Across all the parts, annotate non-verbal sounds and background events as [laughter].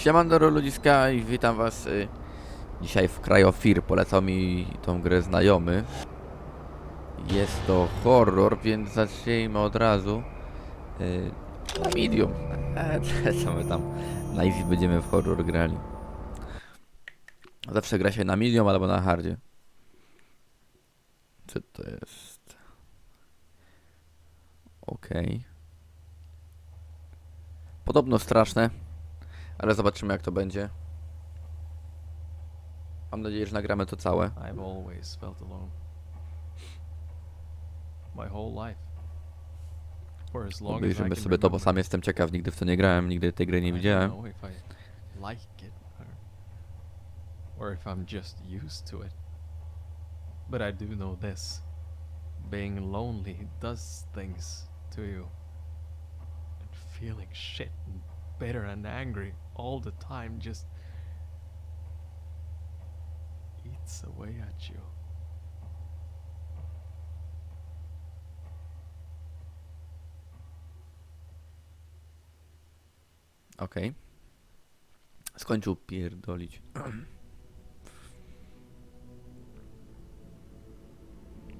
Siemandoro ludziska i witam was y, dzisiaj w Cryofir. Polecał mi tą grę znajomy. Jest to horror, więc zacznijmy od razu. Y, na medium. [laughs] E, co my tam na easy będziemy w horror grali. Zawsze gra się na medium albo na hardzie. Co to jest? Okej. Podobno straszne. Ale zobaczymy jak to będzie. Mam nadzieję, że nagramy to całe. I've always felt alone. My whole life. For as long as I Obejrzymy can sobie to, bo remember. sam jestem ciekaw, nigdy w to nie grałem, nigdy tej gry nie I don't widziałem. know if I like it or, or if I'm just used to it. But I do know this. Being lonely does things to you. And feeling shit and bitter and angry all the time just eats away at you. Okej. Skończył pierdolić.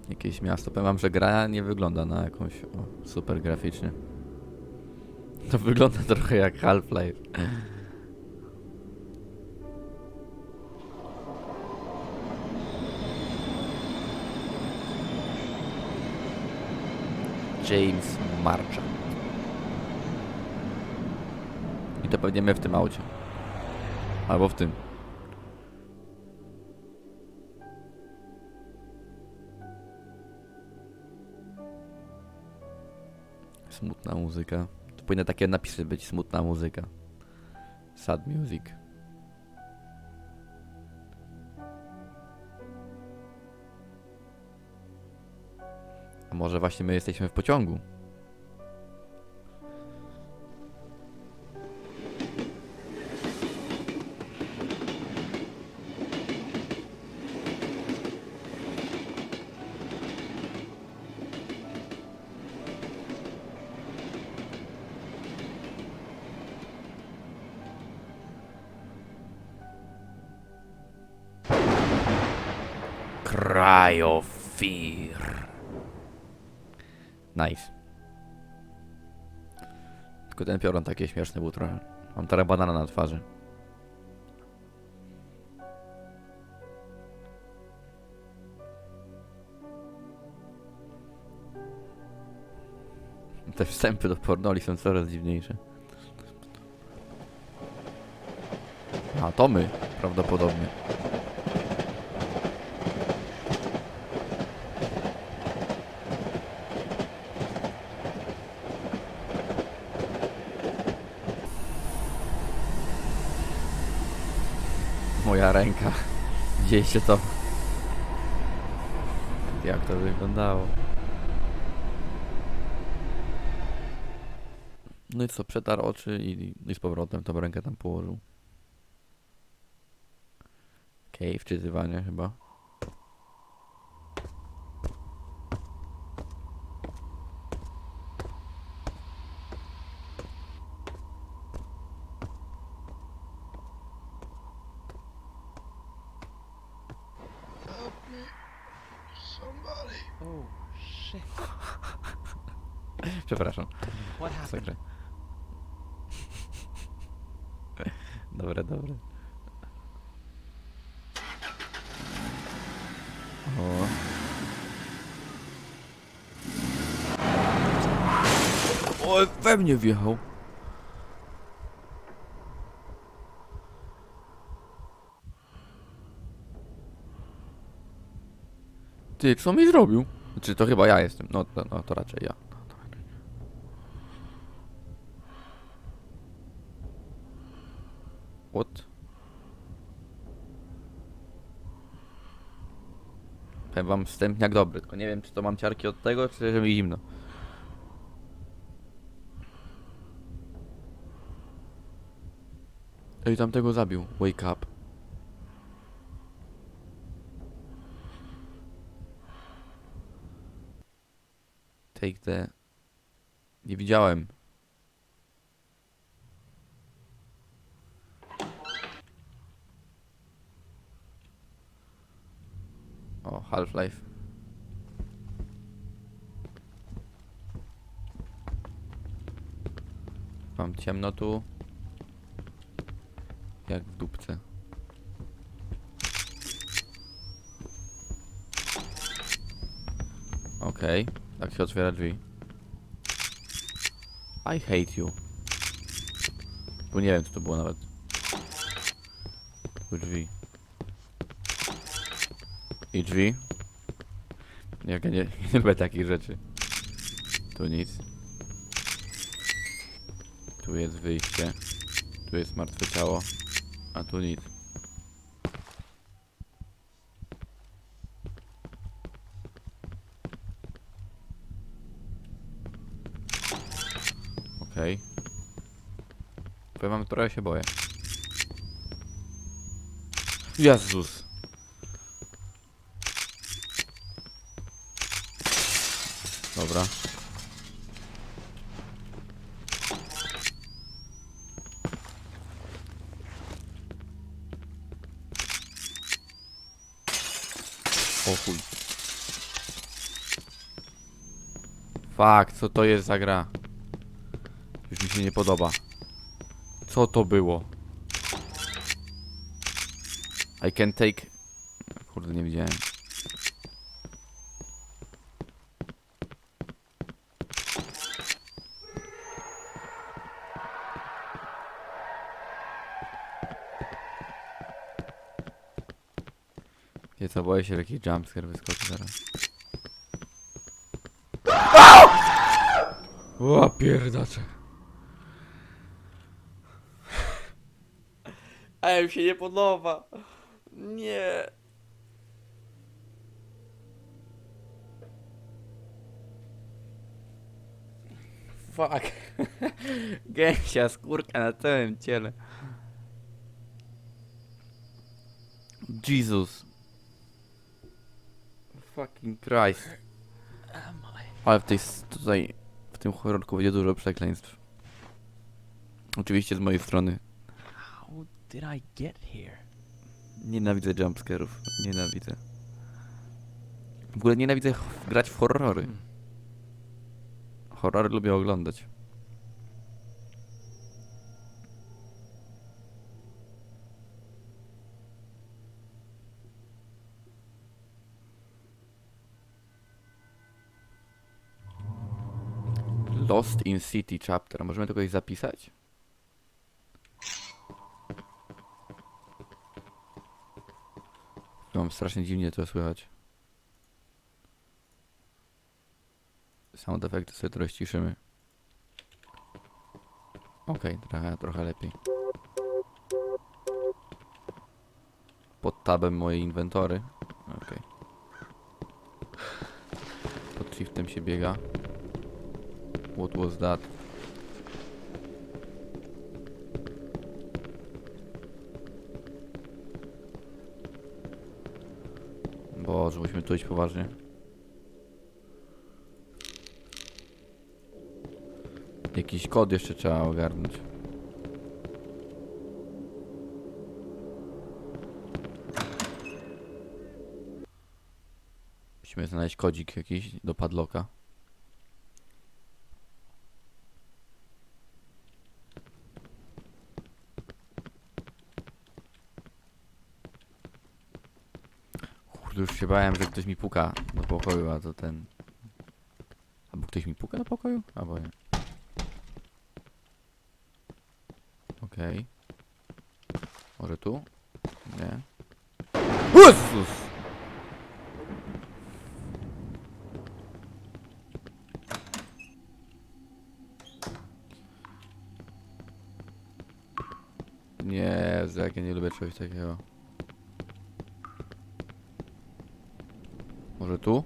Jakieś miasto. Powiem wam, że gra nie wygląda na jakąś o, super graficznie. To wygląda trochę jak Half-Life. James Marcha. I to pewnie my w tym aucie. Albo w tym. Smutna muzyka. To powinny takie napisy być, smutna muzyka. Sad music. Może właśnie my jesteśmy w pociągu? Cryofear. Nice. Tylko ten piorun taki śmieszny był trochę. Mam teraz banana na twarzy. Te wstępy do pornoli są coraz dziwniejsze. A to my, prawdopodobnie. Moja ręka. Widzieliście to? Jak to wyglądało? No i co, przetarł oczy i, i z powrotem tą rękę tam położył. Okej, wczytywanie chyba. [laughs] Przepraszam. What happened? Dobre, dobre. O. O, we mnie wjechał. Ty, co mi zrobił? Czy to chyba ja jestem? No to, no, to raczej ja. No, to raczej. What? Powiem wam wstępniak dobry, tylko nie wiem czy to mam ciarki od tego, czy że mi zimno. Ej, tamtego zabił. Wake up. Take the... Nie widziałem. O, Half-Life. Mam ciemno tu. Jak w dupce. Okej, tak się otwiera drzwi. I hate you. Bo nie wiem co to było nawet. Tu drzwi. I drzwi. Jak ja nie, [laughs] nie lubię takich rzeczy. Tu nic. Tu jest wyjście. Tu jest martwe ciało. A tu nic. Okej. Powiem wam, trochę się boję. Jezus. Dobra. O chuj. Fak, co to jest za gra? Już mi się nie podoba. Co to było? I can take... Kurde, nie widziałem. Nie co, boję się, że jakiś jumpscare wyskoczy zaraz. O pierdacze. Ale mi się nie podoba. Nie. Fuck. [laughs] Gęsia skórka na całym ciele. Jesus. Fucking Christ. Ale w tej tutaj w tym horrorku będzie dużo przekleństw. Oczywiście z mojej strony. How did I get here? Nienawidzę jumpscarów. Nienawidzę. W ogóle nienawidzę grać w horrory. Horrory lubię oglądać. Lost in City chapter. Możemy to kogoś zapisać? Mam strasznie dziwnie to słychać. Sound efekty sobie trochę ściszymy. Okej, trochę, trochę lepiej. Pod tabem moje inwentory. Okej. Pod shiftem się biega. What was that? Boże, musimy tu iść poważnie. Jakiś kod jeszcze trzeba ogarnąć. Musimy znaleźć kodzik jakiś do padlocka. Kurde, już się bałem, że ktoś mi puka do pokoju, a to ten... Albo ktoś mi puka do pokoju? Albo nie. Okej. Może tu? Nie. Jezus! Nie, jak ja nie lubię czegoś takiego. Może tu?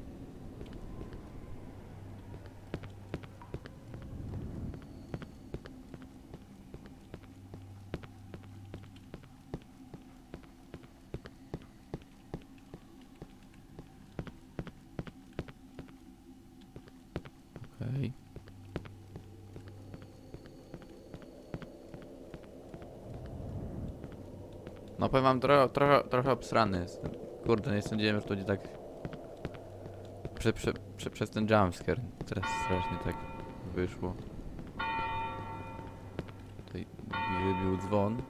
No powiem wam, trochę, trochę, trochę obsrany jestem. Kurde, nie sądziłem, że to będzie tak prze, prze, prze, przez ten jumpscare. Teraz strasznie tak wyszło. Tutaj wybił dzwon.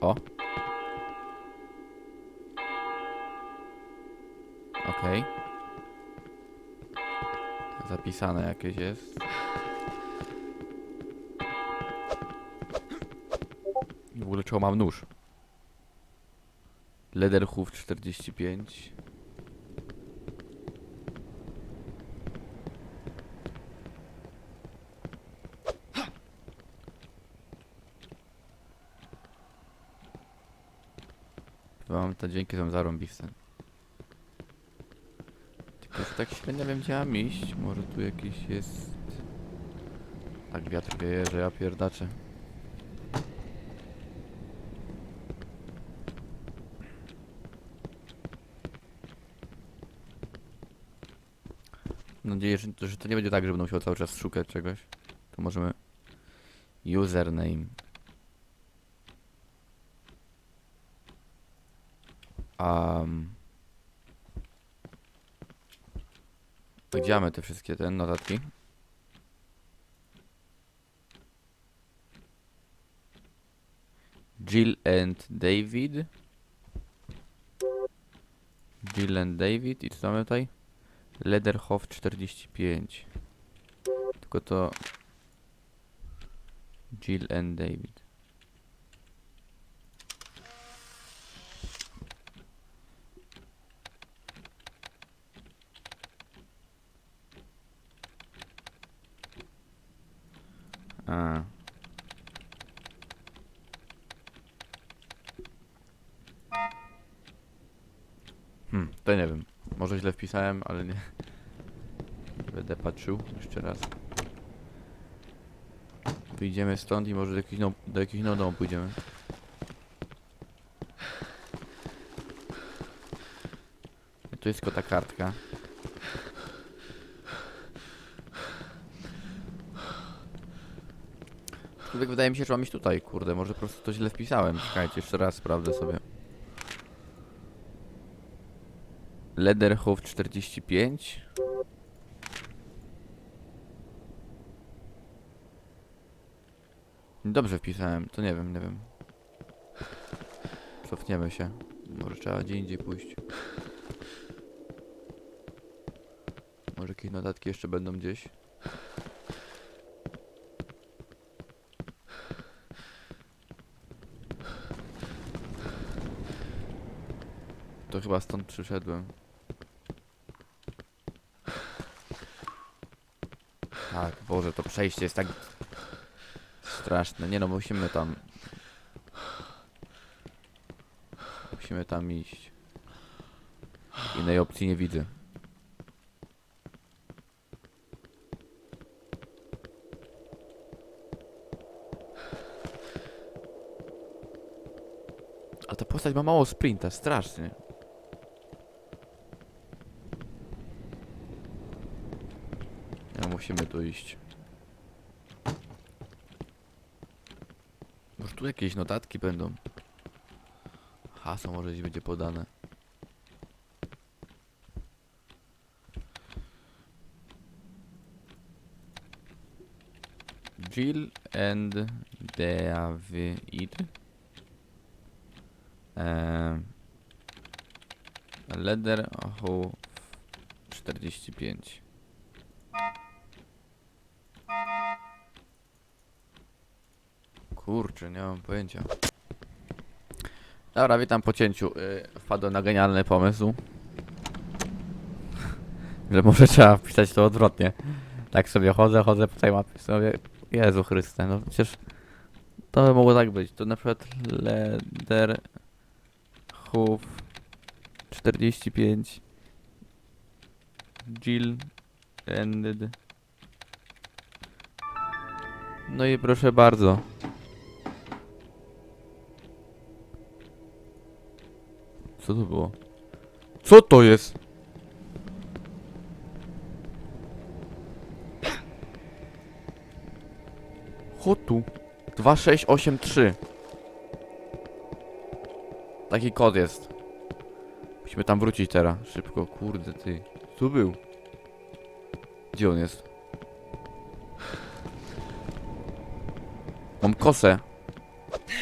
O. Okej. Zapisane jakieś jest. I w ogóle mam nóż? Lederhoof 45. Wam te dźwięki są zarąbiste. Tylko, tak średnio wiem gdzie mam iść. Może tu jakiś jest... Tak wiatr wieje, że ja pierdaczę. Mam nadzieję, że, to nie będzie tak, że będę musiał cały czas szukać czegoś. To możemy... Username. Um. Gdzie mamy te wszystkie te notatki? Jill and David. Jill and David. I co mamy tutaj? Lederhof 45. Tylko to... Jill and David. A. Hmm, to nie wiem. Może źle wpisałem, ale nie. Będę patrzył jeszcze raz. Wyjdziemy stąd i może do jakichś no, do jakichś no domu pójdziemy. Tu jest tylko ta kartka. Aczkolwiek wydaje mi się, że mam iść tutaj, kurde, może po prostu to źle wpisałem. Czekajcie, jeszcze raz sprawdzę sobie. Lederhof 45. Dobrze wpisałem, to nie wiem, nie wiem. Cofniemy się. Może trzeba gdzie indziej pójść. Może jakieś notatki jeszcze będą gdzieś. To chyba stąd przyszedłem. Tak, Boże, to przejście jest tak straszne. Nie no, musimy tam... Musimy tam iść. Innej opcji nie widzę. A ta postać ma mało sprinta, strasznie. No, musimy tu iść. Może tu jakieś notatki będą. Hasło może gdzieś będzie podane. Jill and David. Ehm. Leder Hoof 45. Kurczę, nie mam pojęcia. Dobra, witam po cięciu. Yy, wpadłem na genialny pomysł. [laughs] Że może trzeba wpisać to odwrotnie. Tak sobie chodzę, chodzę po tej mapie sobie. Jezu Chryste, no przecież to by mogło tak być. To na przykład Leder Hoof 45 Jill Ended No i proszę bardzo. Co to było? Co to jest? Chotu 2683 Taki kod jest. Musimy tam wrócić teraz. Szybko, kurde ty. Tu był. Gdzie on jest? Mam kosę.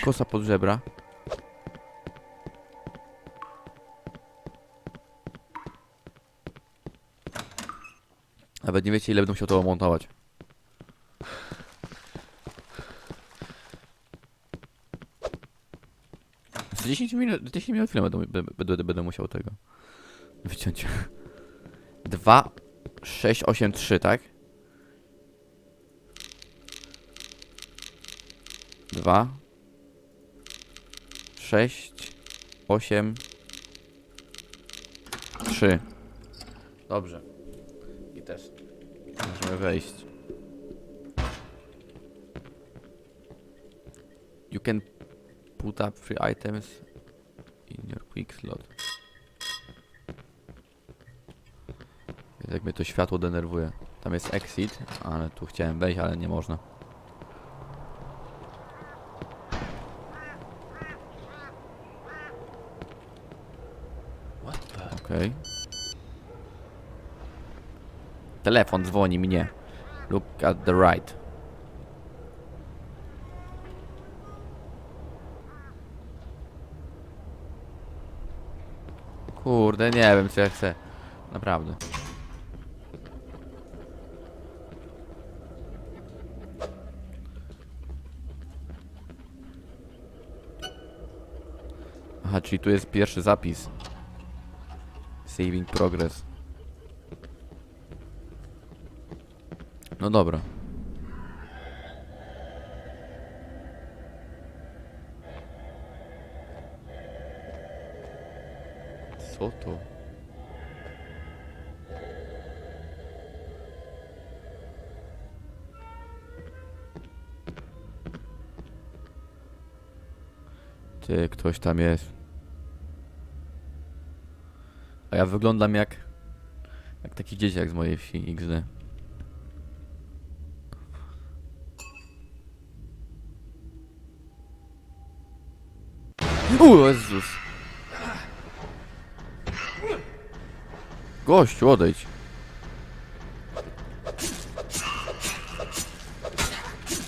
Kosa pod żebra. Nawet nie wiecie ile będę musiał to montować. Z 10 minut, 10 minut filmu będę, będę, będę musiał tego wyciąć. 2, 6, 8, 3, tak? 2, 6, 8, 3. Dobrze. Możemy wejść. You can put up free items in your quick slot. Jak mnie to światło denerwuje. Tam jest exit, ale tu chciałem wejść, ale nie można. What the? Okej. Telefon dzwoni mnie. Look at the right. Kurde, nie wiem co ja chcę. Naprawdę. Aha, czyli tu jest pierwszy zapis. Saving progress. No dobra. Co to? Ty, ktoś tam jest. A ja wyglądam jak... Jak taki dzieciak z mojej wsi XD. O Jezus. Gościu, odejdź.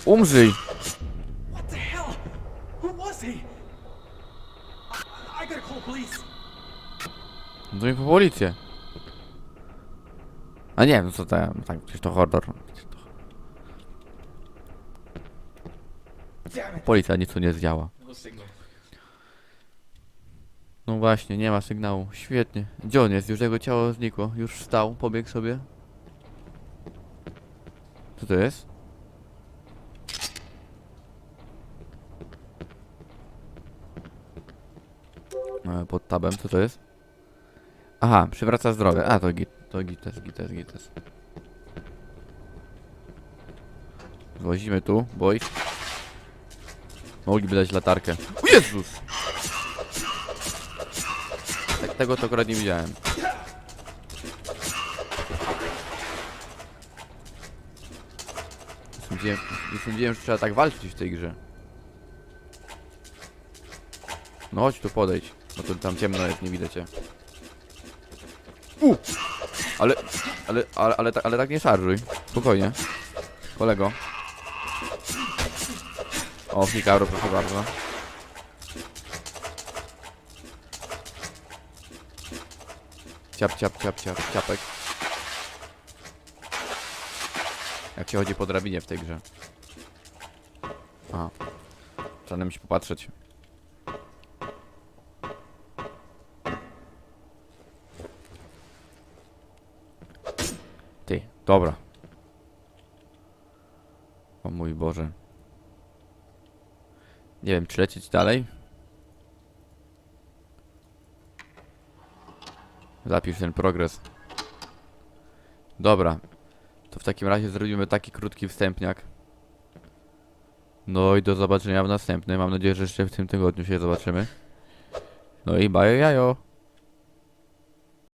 Umrzyj. No i po policję. A nie wiem co to, tak, przecież to horror. Policja nic tu nie zdziała. No. No właśnie, nie ma sygnału. Świetnie. Gdzie on jest? Już jego ciało znikło. Już wstał, pobiegł sobie. Co to jest? E, Pod tabem, co to jest? Aha, przywraca zdrowie. A, to git, to gites, gites, gites. Wozimy tu, boys. Mogliby dać latarkę. O Jezus! Tego to akurat nie widziałem. Nie sądziłem, nie sądziłem, że trzeba tak walczyć w tej grze. No chodź tu podejdź, bo to tam ciemno jest, nie widać cię. Ale, ale, ale, ale, ale tak nie szarżuj. Spokojnie. Kolego. O, Hikaru, proszę bardzo. Ciap, ciap, ciap, ciap, ciapek. Jak się chodzi po drabinie w tej grze. A. Trzeba mi się popatrzeć. Ty, dobra. O mój Boże. Nie wiem, czy lecieć dalej? Zapisz ten progres. Dobra. To w takim razie zrobimy taki krótki wstępniak. No i do zobaczenia w następnym. Mam nadzieję, że jeszcze w tym tygodniu się zobaczymy. No i bajo jajo.